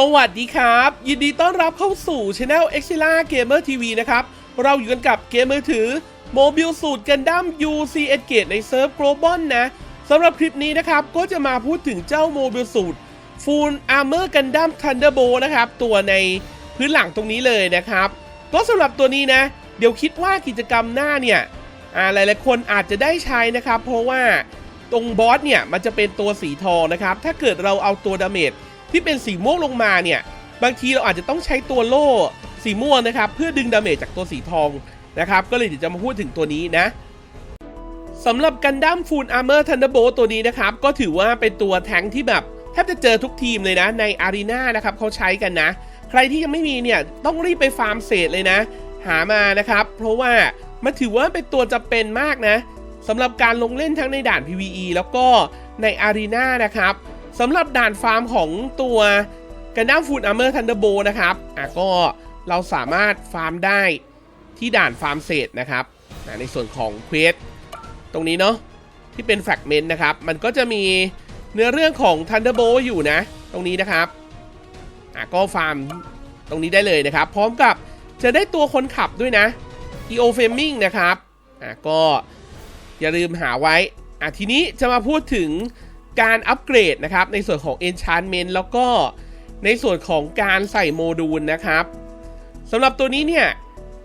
สวัสดีครับ ยินดีต้อนรับเข้าสู่ช anel e x i l a Gamer TV นะครับ เราอยู่กันกับเกมมือถือโมบิลสูตรกันดั้ม UC e g a t e ในเซิร์ฟ Global นะสำหรับคลิปนี้นะครับ ก็จะมาพูดถึงเจ้าโมบิลสูตร Full Armor Gundam Thunderbolt นะครับ ตัวในพื้นหลังตรงนี้เลยนะครับ ก็สำหรับตัวนี้นะ เดี๋ยวคิดว่ากิจกรรมหน้าเนี่ยอ่าหลายๆคนอาจจะได้ใช้นะครับ เพราะว่าตรงบอสเนี่ยมันจะเป็นตัวสีทองนะครับถ้าเกิดเราเอาตัวดาเมจ ที่เป็นสีม่วงลงมาเนี่ย บางทีเราอาจจะต้องใช้ตัวโล่สีม่วงนะครับ เพื่อดึงดาเมจจากตัวสีทองนะครับ ก็เลยเดี๋ยวจะมาพูดถึงตัวนี้นะสำหรับกันดั้มฟูลอาร์เมอร์ทันเดอร์โบตัวนี้นะครับ ก็ถือว่าเป็นตัวแทงที่แบบแทบจะเจอทุกทีมเลยนะ ในอารีนานะครับเขาใช้กันนะ ใครที่ยังไม่มีเนี่ยต้องรีบไปฟาร์มเศษเลยนะ หามานะครับ เพราะว่ามันถือว่าเป็นตัวจะเป็นมากนะสำหรับการลงเล่นทั้งในด่าน PVE แล้วก็ในอารีนานะครับ สำหรับด่านฟาร์มของตัวกันดั้มฟูดอาร์เมอร์ทันเดอร์โบนะครับอะก็เราสามารถฟาร์มได้ที่ด่านฟาร์มเศษนะครับในส่วนของเควสตรงนี้เนาะที่เป็นแฟกเมนต์นะครับ มันก็จะมีเนื้อเรื่องของทันเดอร์โบอยู่นะ ตรงนี้นะครับอะก็ฟาร์มตรงนี้ได้เลยนะครับ พร้อมกับจะได้ตัวคนขับด้วยนะ EO Framing นะครับอะก็อย่าลืมหาไว้อะทีนี้จะมาพูดถึง การอัปเกรดนะครับ ในส่วนของ Enchantment แล้วก็ในส่วนของการใส่โมดูลนะครับสำหรับตัวนี้เนี่ย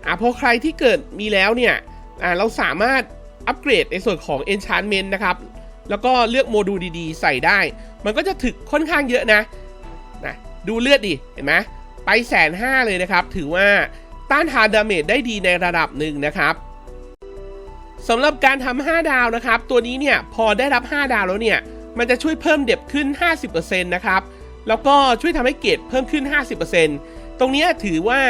อะพอใครที่เกิดมีแล้วเนี่ยอะเราสามารถอัปเกรดในส่วนของ Enchantment นะครับ แล้วก็เลือกโมดูลดีๆ ใส่ได้ มันก็จะถึกค่อนข้างเยอะนะนะดูเลือดดิ เห็นไหมไปแสนห้าเลยนะครับ ถือว่าต้านทานดาเมจได้ดีในระดับหนึ่งนะครับสำหรับการทำ5ดาวนะครับ ตัวนี้เนี่ยพอได้รับ 5 ดาวแล้วเนี่ย มันจะช่วยเพิ่มเดบขึ้น 50%นะครับ แล้วก็ช่วยทำให้เกรดเพิ่มขึ้น 50%ตรงนี้ถือว่า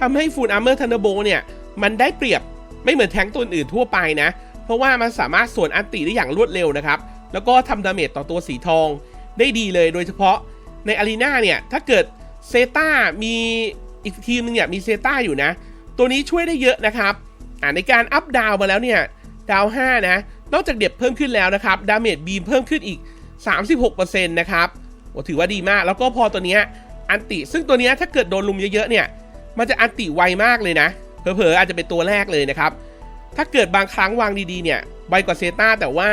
ทำให้ฟูลอาร์เมอร์ทันเดโบเนี่ย มันได้เปรียบไม่เหมือนแทงตัวอื่นทั่วไปนะ เพราะว่ามันสามารถส่วนอันติได้อย่างรวดเร็วนะครับ แล้วก็ทำดาเมจต่อตัวสีทองได้ดีเลยโดยเฉพาะในอารีนาเนี่ย ถ้าเกิดเซตามีอีกทีมนึงเนี่ยมีเซตาอยู่นะ ตัวนี้ช่วยได้เยอะนะครับ อ่าในการอัพดาวมาแล้วเนี่ย ดาว 5 นะ นอกจากเด็บเพิ่มขึ้นแล้วนะครับดาเมจบีมเพิ่มขึ้นอีก 36%นะครับโอ้ถือว่าดีมาก แล้วก็พอตัวเนี้ยอันติ ซึ่งตัวเนี้ยถ้าเกิดโดนลุมเยอะๆเนี่ย มันจะอันติไวมากเลยนะเผลอๆอาจจะเป็นตัวแรกเลยนะครับ ถ้าเกิดบางครั้งวางดีๆเนี่ยไวกว่าเซตาแต่ว่า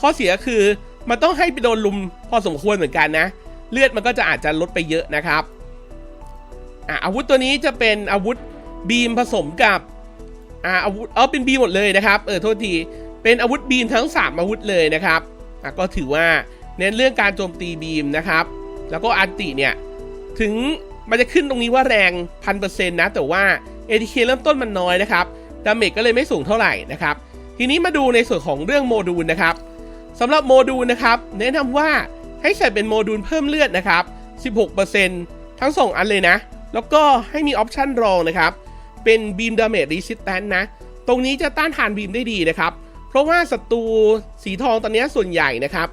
ข้อเสียคือมันต้องให้ไปโดนลุมพอสมควรเหมือนกันนะ เลือดมันก็จะอาจจะลดไปเยอะนะครับอาวุธตัวนี้จะเป็นอาวุธบีมผสมกับอาอาวุธเออเป็นบีมหมดเลยนะครับเออโทษที เป็นอาวุธบีมทั้ง 3 อาวุธเลยนะครับก็ถือว่าเน้นเรื่องการโจมตีบีมนะครับ แล้วก็อันติเนี่ย ถึงมันจะขึ้นตรงนี้ว่าแรงพันเปอร์เซ็นต์นะ แต่ว่า ATK เริ่มต้นมันน้อยนะครับ ดาเมจก็เลยไม่สูงเท่าไหร่นะครับ ทีนี้มาดูในส่วนของเรื่องโมดูลนะครับสำหรับโมดูลนะครับแนะนำว่าให้ใส่เป็นโมดูลเพิ่มเลือดนะครับ 16%ทั้งสองอันเลยนะ แล้วก็ให้มีออปชันรองนะครับ เป็นบีมดาเมจรีสิสแตนนะ ตรงนี้จะต้านทานบีมได้ดีนะครับ ราะว่าศัตรูสีทองตอนนี้ส่วนใหญ่นะครับ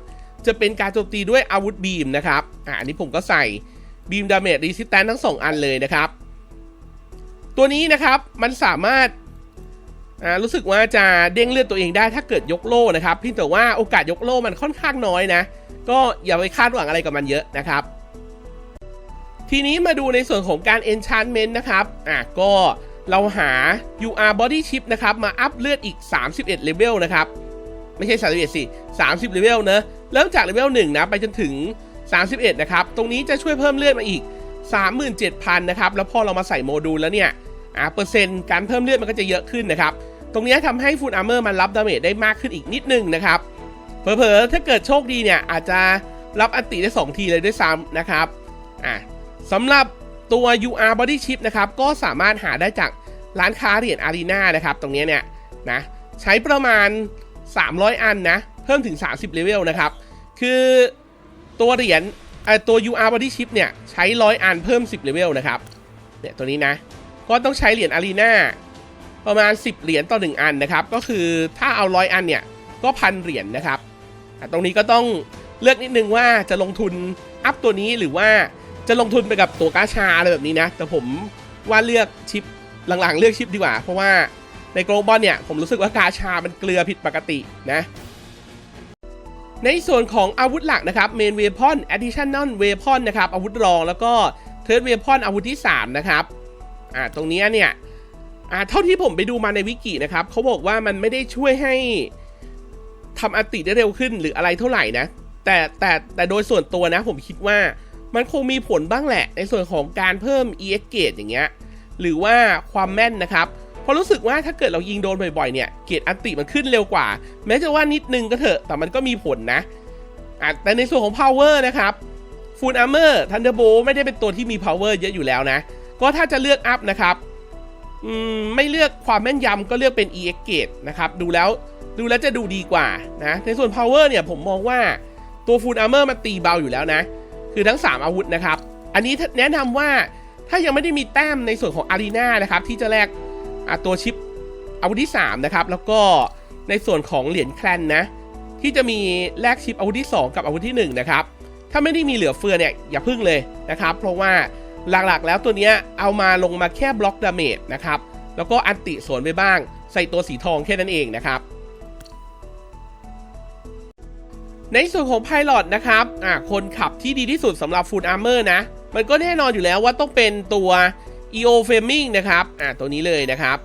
จะเป็นการโจมตีด้วยอาวุธบีมนะครับอ่าอันนี้ผมก็ใส่บีมดาเมจรีสิสแตนทั้งสองอันเลยนะครับ ตัวนี้นะครับมันสามารถอ่ารู้สึกว่าจะเด้งเลือดตัวเองได้ถ้าเกิดยกโล่นะครับเพียงแต่ว่าโอกาสยกโล่มันค่อนข้างน้อยนะ ก็อย่าไปคาดหวังอะไรกับมันเยอะนะครับ ทีนี้มาดูในส่วนของการ enchantment นะครับอะก็ เราหา UR body chip นะครับ มาอัพเลือดอีก 31เลเวลนะครับ ไม่ใช่31สิ30เลเวลเนอะเริ่มจากเลเวล1นะไปจนถึง 31 นะครับ ตรงนี้จะช่วยเพิ่มเลือดมาอีก 37,000 นะครับ แล้วพอเรามาใส่โมดูลแล้วเนี่ยอะเปอร์เซ็นต์การเพิ่มเลือดมันก็จะเยอะขึ้นนะครับ ตรงนี้ทำให้ฟูลอาร์เมอร์มันรับดาเมจได้มากขึ้นอีกนิดนึงนะครับเผลอๆถ้าเกิดโชคดีเนี่ยอาจจะรับอันติได้ 2 ทีเลยด้วยซ้ำนะครับอะสำหรับ ตัว UR Body Chip นะครับ ก็สามารถหาได้จากร้านค้าเหรียญอารีนานะครับ ตรงนี้เนี่ยนะใช้ประมาณ 300 อันนะ เพิ่มถึง 30เลเวลนะครับ คือตัวเหรียญเอ่อตัว UR Body Chip เนี่ย ใช้ 100 อันเพิ่ม 10เลเวลนะครับเนี่ยตัวนี้นะ ก็ต้องใช้เหรียญอารีนาประมาณ 10 เหรียญต่อ 1 อันนะครับ ก็คือถ้าเอา 100 อันเนี่ย ก็พันเหรียญนะครับอะตรงนี้ก็ต้องเลือกนิดนึงว่าจะลงทุนอัพตัวนี้หรือว่า จะลงทุนไปกับตัวกาชาอะไรแบบนี้นะ แต่ผมว่าเลือกชิปหลังๆ เลือกชิปดีกว่า เพราะว่าในโกลบอลเนี่ย ผมรู้สึกว่ากาชามันเกลือผิดปกตินะ ในส่วนของอาวุธหลักนะครับ Main Weapon Additional Weapon นะครับ อาวุธรองแล้วก็เทิร์ดเวพอนอาวุธที่ 3 นะครับอ่าตรงนี้เนี่ยอ่าเท่าที่ผมไปดูมาในวิกินะครับเขาบอกว่ามันไม่ได้ช่วยให้ทำอัติได้เร็วขึ้นหรืออะไรเท่าไหร่นะ แต่แต่แต่โดยส่วนตัวนะผมคิดว่า มันคงมีผลบ้างแหละ ในส่วนของการเพิ่ม EX gauge อย่างเงี้ยหรือว่าความแม่นนะครับเพราะรู้สึกว่าถ้าเกิดเรายิงโดนบ่อยๆเนี่ย เกรดอันติมันขึ้นเร็วกว่า แม้จะว่านิดนึงก็เถอะ แต่มันก็มีผลนะอะแต่ในส่วนของ power นะครับ Full Armor Thunderbolt ไม่ได้เป็นตัวที่มี power เยอะอยู่แล้วนะ ก็ถ้าจะเลือกอัพนะครับอืมไม่เลือกความแม่นยำก็เลือกเป็น EX Gate นะครับ ดูแล้วดูแล้วจะดูดีกว่านะ ในส่วน power เนี่ยผมมองว่าตัว Full Armor มันตีเบาอยู่แล้วนะ คือทั้ง 3 อาวุธนะครับ อันนี้แนะนำว่าถ้ายังไม่ได้มีแต้มในส่วนของอารีนานะครับ ที่จะแลกตัวชิปอาวุธที่ 3 นะครับ แล้วก็ในส่วนของเหรียญแคลนนะ ที่จะมีแลกชิปอาวุธที่ 2 กับอาวุธที่ 1 นะครับ ถ้าไม่ได้มีเหลือเฟือเนี่ยอย่าพึ่งเลยนะครับ เพราะว่าหลักๆ แล้วตัวเนี้ยเอามาลงมาแค่บล็อกดาเมจนะครับ แล้วก็อันติสวนไปบ้าง ใส่ตัวสีทองแค่นั้นเองนะครับ ในส่วนของไพลอตนะครับอ่าคนขับที่ดีที่สุดสำหรับ Full Armor นะ มันก็แน่นอนอยู่แล้วว่าต้องเป็นตัว EO Framing นะครับอ่าตัวนี้เลยนะครับ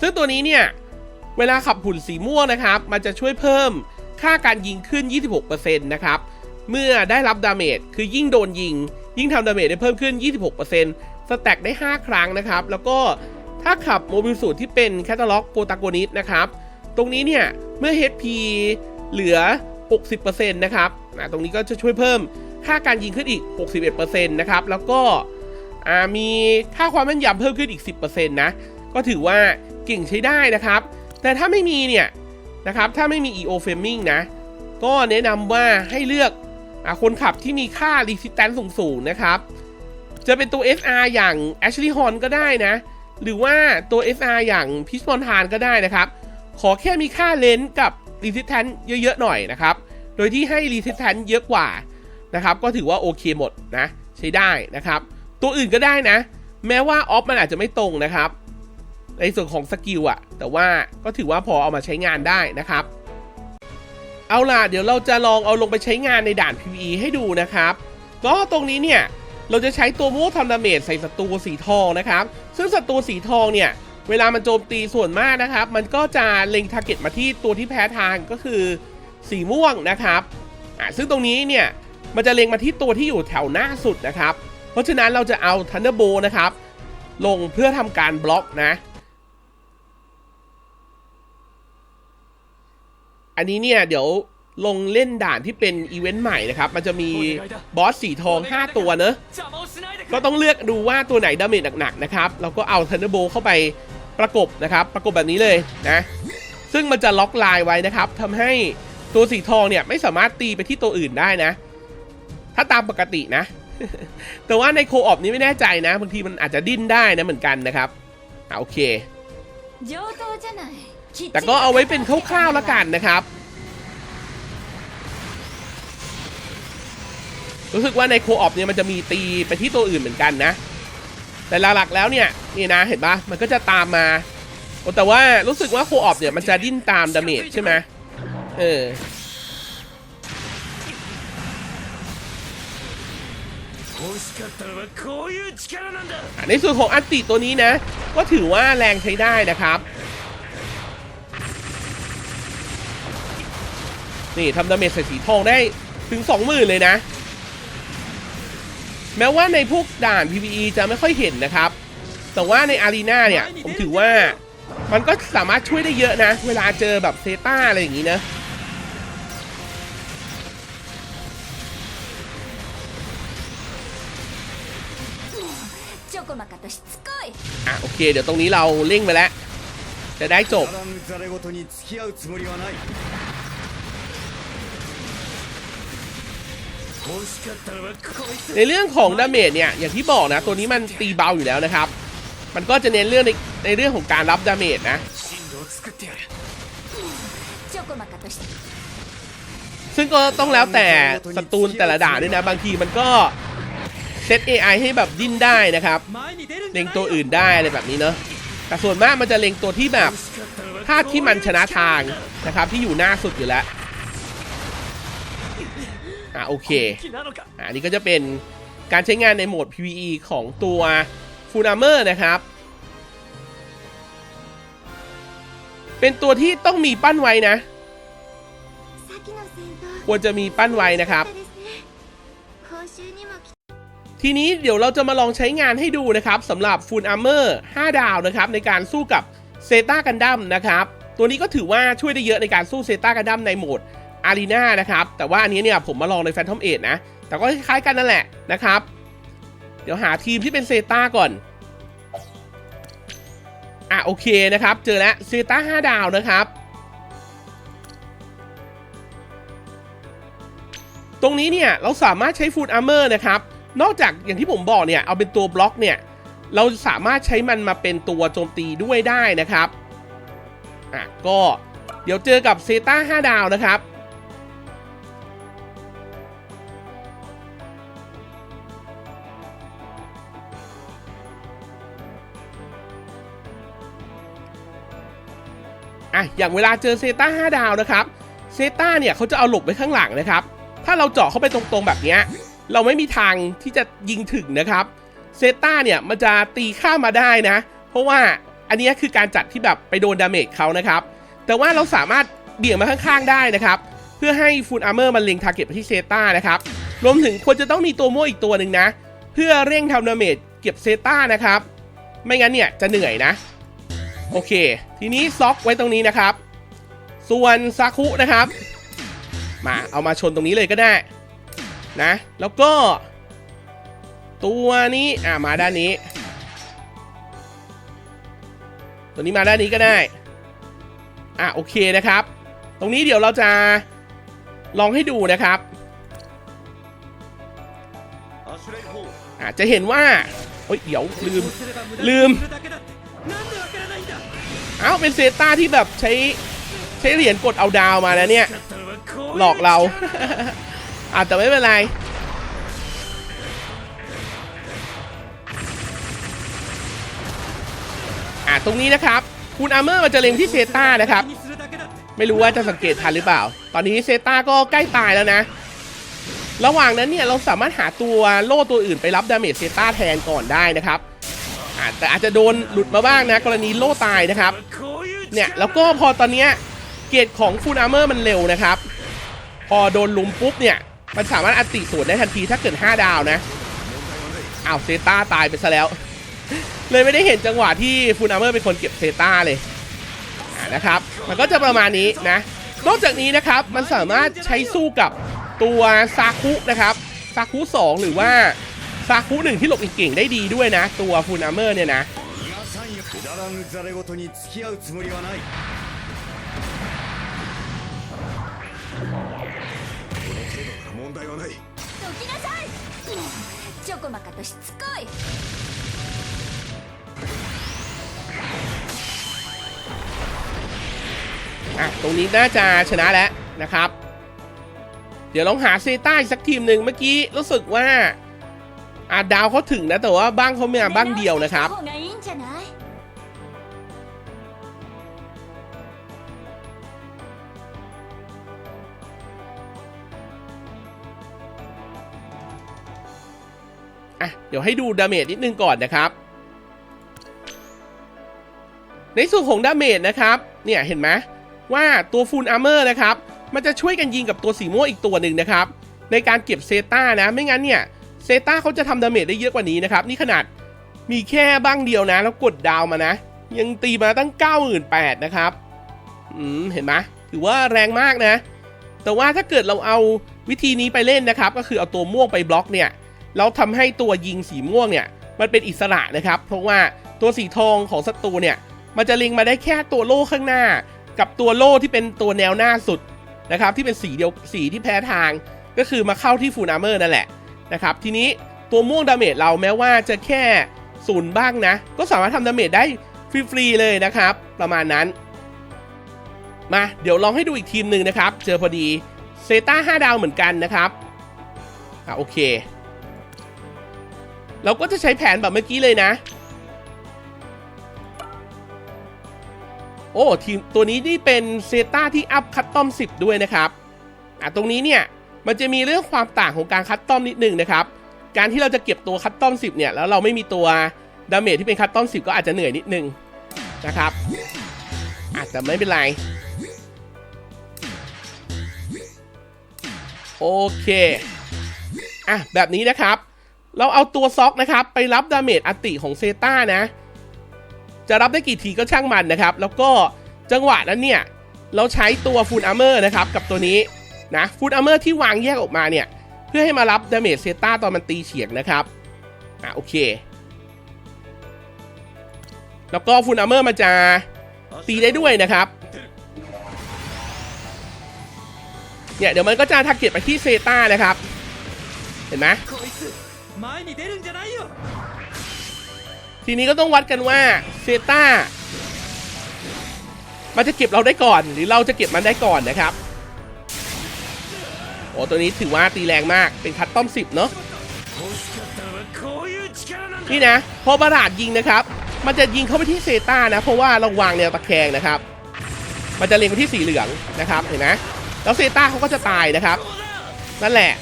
ซึ่งตัวนี้เนี่ย เวลาขับหุ่นสีม่วงนะครับ มันจะช่วยเพิ่มค่าการยิงขึ้น 26%นะครับ เมื่อได้รับดาเมจคือยิ่งโดนยิง ยิ่งทำดาเมจได้เพิ่มขึ้น 26%สแต็กได้ 5 ครั้งนะครับ แล้วก็ถ้าขับโมบิลสูตรที่เป็นแคตตาล็อกโปรตากนิสนะครับ ตรงนี้เนี่ย เมื่อ HP เหลือ 60%นะครับอ่าตรงนี้ก็จะช่วยเพิ่มค่าการยิงขึ้นอีก 61%นะครับแล้วก็มีค่าความแม่นยำเพิ่มขึ้นอีก 10%นะก็ถือว่าเก่งใช้ได้นะครับ แต่ถ้าไม่มีเนี่ยนะครับถ้าไม่มี EO Framing นะ ก็แนะนำว่าให้เลือกอคนขับที่มีค่า Resistance สูงๆนะครับ จะเป็นตัว SR อย่าง Ashley Horn ก็ได้นะ หรือว่าตัว SR อย่าง p i s m o n t a n ก็ได้นะครับ ขอแค่มีค่าเลนส์กับ Resistance เยอะๆหน่อยนะครับ โดยที่ให้ Resistance เยอะกว่านะครับ ก็ถือว่าโอเคหมดนะใช้ได้นะครับ ตัวอื่นก็ได้นะ แม้ว่าออฟมันอาจจะไม่ตรงนะครับ ในส่วนของสกิลอะแต่ว่าก็ถือว่าพอเอามาใช้งานได้นะครับ เอาล่ะเดี๋ยวเราจะลองเอาลงไปใช้งานในด่าน PVE ให้ดูนะครับ ก็ตรงนี้เนี่ยเราจะใช้ตัวม่วงทำดาเมจใส่ศัตรูสีทองนะครับ ซึ่งศัตรูสีทองเนี่ย เวลามันโจมตีส่วนมากนะครับ มันก็จะเล็งทาร์เก็ตมาที่ตัวที่แพ้ทางก็คือสีม่วงนะครับอ่าซึ่งตรงนี้เนี่ยมันจะเล็งมาที่ตัวที่อยู่แถวหน้าสุดนะครับ เพราะฉะนั้นเราจะเอา Thunderbolt นะครับ ลงเพื่อทำการบล็อกนะ อันนี้เนี่ยเดี๋ยวลงเล่นด่านที่เป็นอีเวนต์ใหม่นะครับ มันจะมีบอสสีทอง 5 ตัวเนอะ ก็ต้องเลือกดูว่าตัวไหนดาเมจหนักๆนะครับ เราก็เอา Thunderbolt เข้าไป ประกบนะครับ ประกบแบบนี้เลยนะ ซึ่งมันจะล็อกลน์ไว้นะครับทำให้ตัวสีทองเนี่ยไม่สามารถตีไปที่ตัวอื่นได้นะ ถ้าตามปกตินะ แต่ว่าในโคออปนี้ไม่แน่ใจนะบางทีมันอาจจะดิ้นได้นะเหมือนกันนะครับอ่าโอเค แต่ก็เอาไว้เป็นคร่าวๆแล้วกันนะครับรู้สึกว่าในโคออปเนี่ยมันจะมีตีไปที่ตัวอื่นเหมือนกันนะ แต่หลักๆแล้วเนี่ยนี่นะเห็นปะมันก็จะตามมา แต่ว่ารู้สึกว่าโคออบเนี่ยมันจะดิ้นตามดาเมจใช่ไหมเออในส่วนของอันติตัวนี้นะ ก็ถือว่าแรงใช้ได้นะครับ นี่ทำดาเมจใส่สีทองได้ถึง 20,000 เลยนะ แม้ว่าในพวกด่าน PVE จะไม่ค่อยเห็นนะครับ แต่ว่าในอารีนาเนี่ย ผมถือว่ามันก็สามารถช่วยได้เยอะนะ เวลาเจอแบบเซต้าอะไรอย่างนี้นะอะโอเค เดี๋ยวตรงนี้เราเล่งไปแล้ว จะได้จบ ในเรื่องของดาเมจเนี่ยอย่างที่บอกนะ ตัวนี้มันตีเบาอยู่แล้วนะครับ มันก็จะเน้นเรื่องในในเรื่องของการรับดาเมจนะ ซึ่งก็ต้องแล้วแต่ศัตรูแต่ละด่านด้วยนะ บางทีมันก็เซต AI ให้แบบดิ้นได้นะครับ เล็งตัวอื่นได้อะไรแบบนี้เนอะแต่ส่วนมากมันจะเล็งตัวที่แบบถ้าที่มันชนะทางนะครับที่อยู่หน้าสุดอยู่แล้ว โอเคอันนี้ก็จะเป็นการใช้งานในโหมด PVE ของตัวฟูนามเมอร์นะครับ เป็นตัวที่ต้องมีปั้นไว้นะ ควรจะมีปั้นไว้นะครับ ทีนี้เดี๋ยวเราจะมาลองใช้งานให้ดูนะครับสำหรับฟูนอาร์เมอร์5ดาวนะครับ ในการสู้กับเซตากันดั้มนะครับ ตัวนี้ก็ถือว่าช่วยได้เยอะในการสู้เซตากันดั้มในโหมด อารีนานะครับ แต่ว่าอันนี้เนี่ยผมมาลองใน Phantom 8นะ แต่ก็คล้ายๆกันนั่นแหละนะครับ เดี๋ยวหาทีมที่เป็นเซตาก่อน อะโอเคนะครับ เจอแล้วเซตา5ดาวนะครับ ตรงนี้เนี่ยเราสามารถใช้ฟูดอาร์เมอร์นะครับ นอกจากอย่างที่ผมบอกเนี่ยเอาเป็นตัวบล็อกเนี่ย เราสามารถใช้มันมาเป็นตัวโจมตีด้วยได้นะครับ อะก็เดี๋ยวเจอกับเซตา5ดาวนะครับ อะอย่างเวลาเจอเซต้า5ดาวนะครับเซต้าเนี่ยเขาจะเอาหลบไว้ข้างหลังนะครับ ถ้าเราเจาะเข้าไปตรงๆแบบนี้เราไม่มีทางที่จะยิงถึงนะครับเซต้าเนี่ยมันจะตีข้ามมาได้นะ เพราะว่าอันนี้คือการจัดที่แบบไปโดนดาเมจเขานะครับ แต่ว่าเราสามารถเบี่ยงมาข้างๆได้นะครับ เพื่อให้ฟูลอาร์เมอร์มันเล็งทาร์เก็ตไปที่เซต้านะครับ รวมถึงควรจะต้องมีตัวมั่วอีกตัวหนึ่งนะ เพื่อเร่งทำดาเมจเก็บเซต้านะครับ ไม่งั้นเนี่ยจะเหนื่อยนะ โอเค ทีนี้ซ็อกไว้ตรงนี้นะครับ ส่วนซาคุนะครับ มาเอามาชนตรงนี้เลยก็ได้ นะ แล้วก็ ตัวนี้อ่ามาด้านนี้ ตัวนี้มาด้านนี้ก็ได้ อะโอเคนะครับ ตรงนี้เดี๋ยวเราจะลองให้ดูนะครับอะจะเห็นว่าเฮ้ยเดี๋ยวลืมลืม เอ้าเป็นเซตาที่แบบใช้ใช้เหรียญกดเอาดาวมาแล้วเนี่ย หลอกเราอาจจะไม่เป็นไรอะตรงนี้นะครับ คุณอาร์เมอร์มันจะเล็งที่เซตานะครับ ไม่รู้ว่าจะสังเกตทันหรือเปล่า ตอนนี้เซตาก็ใกล้ตายแล้วนะ ระหว่างนั้นเนี่ยเราสามารถหาตัวโล่ตัวอื่นไปรับดาเมจเซตาแทนก่อนได้นะครับ แต่อาจจะโดนหลุดมาบ้างนะ กรณีโล่ตายนะครับ เนี่ย แล้วก็พอตอนนี้เกตของฟูลอาร์เมอร์มันเร็วนะครับ พอโดนลุมปุ๊บเนี่ย มันสามารถอัติสวนได้ทันทีถ้าเกิด 5 ดาวนะอ้าวเซต้าตายไปซะแล้ว เลยไม่ได้เห็นจังหวะที่ฟูลอาร์เมอร์เป็นคนเก็บเซต้าเลยนะครับ มันก็จะประมาณนี้นะ นอกจากนี้นะครับมันสามารถใช้สู้กับตัวซาคุนะครับซาคุ2หรือว่า ซาคุหนึ่งที่หลบเก่งๆได้ดีด้วยนะ ตัวฟูลอาร์เมอร์เนี่ยนะ 逃がさんよくだらぬざれ言に付き合うつもりはない問題はないどきなさいちょこまかとしつこい อ่ะ ตรงนี้น่าจะชนะแล้วนะครับ เดี๋ยวลองหาเซต้าอีกสักทีมหนึ่งเมื่อกี้รู้สึกว่า อาดาวเขาถึงนะ แต่ว่าบ้างเขาเมียบ้างเดียวนะครับ อะ เดี๋ยวให้ดูดาเมจนิดนึงก่อนนะครับ ในส่วนของดาเมจนะครับ เนี่ยเห็นไหมว่าตัวฟูลอาร์เมอร์นะครับ มันจะช่วยกันยิงกับตัวสีม่วงอีกตัวหนึ่งนะครับ ในการเก็บเซต้านะ ไม่งั้นเนี่ย เซต้าเขาจะทำดาเมจได้เยอะกว่านี้นะครับ นี่ขนาดมีแค่บ้างเดียวนะ แล้วกดดาวมานะ ยังตีมาตั้ง 98,000นะครับอืมเห็นไหมถือว่าแรงมากนะ แต่ว่าถ้าเกิดเราเอาวิธีนี้ไปเล่นนะครับ ก็คือเอาตัวม่วงไปบล็อกเนี่ยแล้วทำให้ตัวยิงสีม่วงเนี่ย มันเป็นอิสระนะครับ เพราะว่าตัวสีทองของศัตรูเนี่ย มันจะลิงมาได้แค่ตัวโล่ข้างหน้า กับตัวโล่ที่เป็นตัวแนวหน้าสุดนะครับ ที่เป็นสีเดียวสีที่แพ้ทาง ก็คือมาเข้าที่ฟูนาเมอร์นั่นแหละ นะครับทีนี้ตัวม่วงดาเมจเราแม้ว่าจะแค่ศูนย์บ้างนะ ก็สามารถทำดาเมจได้ฟรีๆเลยนะครับ ประมาณนั้น มาเดี๋ยวลองให้ดูอีกทีมหนึ่งนะครับ เจอพอดีเซต้า5ดาวเหมือนกันนะครับอะโอเค เราก็จะใช้แผนแบบเมื่อกี้เลยนะ โอ้ทีมตัวนี้นี่เป็นเซต้าที่อัพคัตตอม 10 ด้วยนะครับอะตรงนี้เนี่ย มันจะมีเรื่องความต่างของการคัตตอมนิดนึงนะครับ การที่เราจะเก็บตัวคัตตอม 10 เนี่ย แล้วเราไม่มีตัวดาเมจที่เป็นคัตตอม 10 ก็อาจจะเหนื่อยนิดนึงนะครับ อาจจะไม่เป็นไร โอเค อะ แบบนี้นะครับ เราเอาตัวซ็อกนะครับ ไปรับดาเมจอติของเซต้านะ จะรับได้กี่ทีก็ช่างมันนะครับ แล้วก็จังหวะนั้นเนี่ย เราใช้ตัวฟูลอาร์เมอร์นะครับ กับตัวนี้ นะฟูดอาร์เมอร์ที่วางแยกออกมาเนี่ย เพื่อให้มารับดาเมจเซต้าตอนมันตีเฉียงนะครับอะโอเค แล้วก็ฟูดอาร์เมอร์มันจะตีได้ด้วยนะครับเนี่ยเดี๋ยวมันก็จะทักเก็ตไปที่เซต้านะครับ เห็นไหมทีนี้ก็ต้องวัดกันว่าเซต้ามันจะเก็บเราได้ก่อน หรือเราจะเก็บมันได้ก่อนนะครับ โอ้ตัวนี้ถือว่าตีแรงมากเป็นคัตตอมสิบเนาะนี่นะ พอบาราดยิงนะครับ มันจะยิงเข้าไปที่เซต้านะ เพราะว่าเราวางแนวตะแคงนะครับ มันจะเล็งไปที่สีเหลืองนะครับเห็นไหมแล้วเซต้าเขาก็จะตายนะครับ นั่นแหละ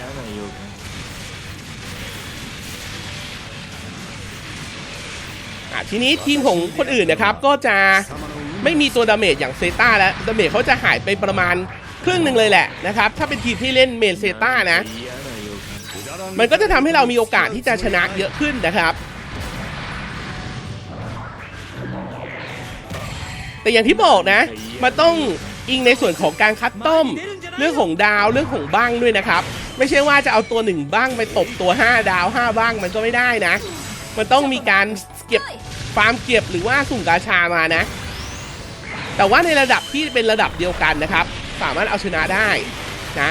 yana yok. อ่ทีนี้ทีมของคนอื่นนะครับก็จะไม่มีตัวดาเมจอย่างเซต้าแล้วดาเมจเขาจะหายไปประมาณครึ่งหนึ่งเลยแหละนะครับ ถ้าเป็นทีมที่เล่นเมนเซต้านะ มันก็จะทำให้เรามีโอกาสที่จะชนะเยอะขึ้นนะครับ แต่อย่างที่บอกนะ มันต้องอิงในส่วนของการคัดต้ม เรื่องของดาวเรื่องของบ้างด้วยนะครับ ไม่ใช่ว่าจะเอาตัวหนึ่งบ้างไปตบตัว 5 ดาว 5 บ้างมันก็ไม่ได้นะ มันต้องมีการเก็บฟาร์มเก็บหรือว่าสุ่มกาชามานะ แต่ว่าในระดับที่เป็นระดับเดียวกันนะครับ สามารถเอาชนะได้นะ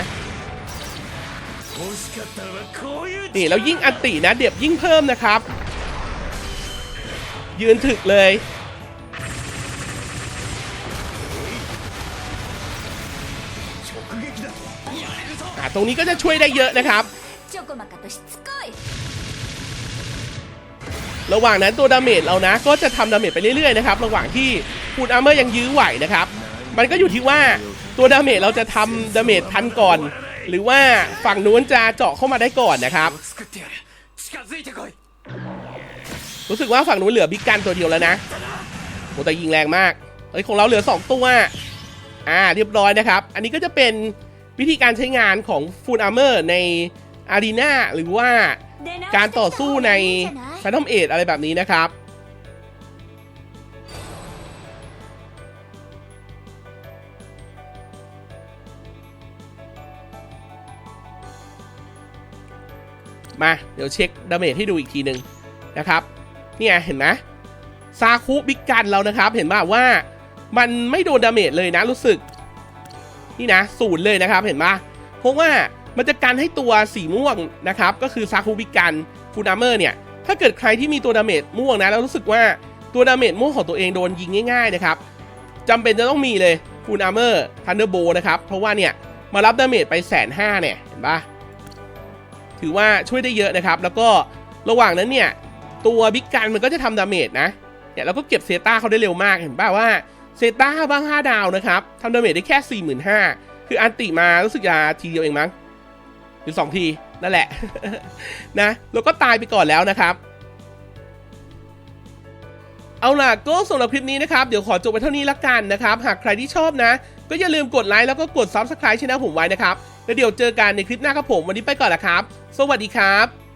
นี่แล้วยิ่งอัตินะเดียบยิ่งเพิ่มนะครับ ยืนถึกเลย ตรงนี้ก็จะช่วยได้เยอะนะครับ ระหว่างนั้นตัวดาเมจเรานะ ก็จะทำดาเมจไปเรื่อยๆนะครับ ระหว่างที่คุณอาร์เมอร์ยังยื้อไหวนะครับ มันก็อยู่ที่ว่าตัวดาเมจเราจะทำดาเมจทันก่อน หรือว่าฝั่งนู้นจะเจาะเข้ามาได้ก่อนนะครับรู้สึกว่าฝั่งนู้นเหลือบิ๊กกันตัวเดียวแล้วนะโอ้แต่ยิงแรงมากเฮ้ยของเราเหลือ 2 ตัว อ่า เรียบร้อยนะครับ อันนี้ก็จะเป็น วิธีการใช้งานของฟูลอาร์เมอร์ในอารีนาหรือว่าการต่อสู้ในแฟนทอมเอทอะไรแบบนี้นะครับ มาเดี๋ยวเช็คดาเมจให้ดูอีกทีหนึ่งนะครับ เนี่ยเห็นไหมซาคุบิกกันเรานะครับ เห็นป่าว่ามันไม่โดนดาเมจเลยนะรู้สึก นี่นะศูนย์เลยนะครับเห็นปะเพราะว่ามันจะกันให้ตัวสีม่วงนะครับ ก็คือซาคุบิ๊กกันฟูนามเมอร์เนี่ย ถ้าเกิดใครที่มีตัวดาเมจม่วงนะแล้วรู้สึกว่าตัวดาเมจม่วงของตัวเองโดนยิงง่ายๆนะครับจำเป็นจะต้องมีเลยฟูนามเมอร์ทันเดอร์โบนะครับ เพราะว่าเนี่ยมารับดาเมจไปแสนห้าเนี่ยเห็นปะถือว่าช่วยได้เยอะนะครับ แล้วก็ระหว่างนั้นเนี่ยตัวบิ๊กกันมันก็จะทำดาเมจนะเนี่ยเราก็เก็บเซต้าเขาได้เร็วมากเห็นป่ะว่า เซต้าบ้าง 5 ดาวนะครับทำดาเมจได้แค่ 45,000 คืออันติมารู้สึกจะทีเดียวเองมั้งหรือ 2 ที นั่นแหละ นะ แล้วก็ตายไปก่อนแล้วนะครับ เอาล่ะก็สำหรับคลิปนี้นะครับ เดี๋ยวขอจบไปเท่านี้ละกันนะครับ หากใครที่ชอบนะ ก็อย่าลืมกดไลค์แล้วก็กด Subscribe ช่องผมไว้นะครับ แล้วเดี๋ยวเจอกันในคลิปหน้าครับผม วันนี้ไปก่อนละครับ สวัสดีครับ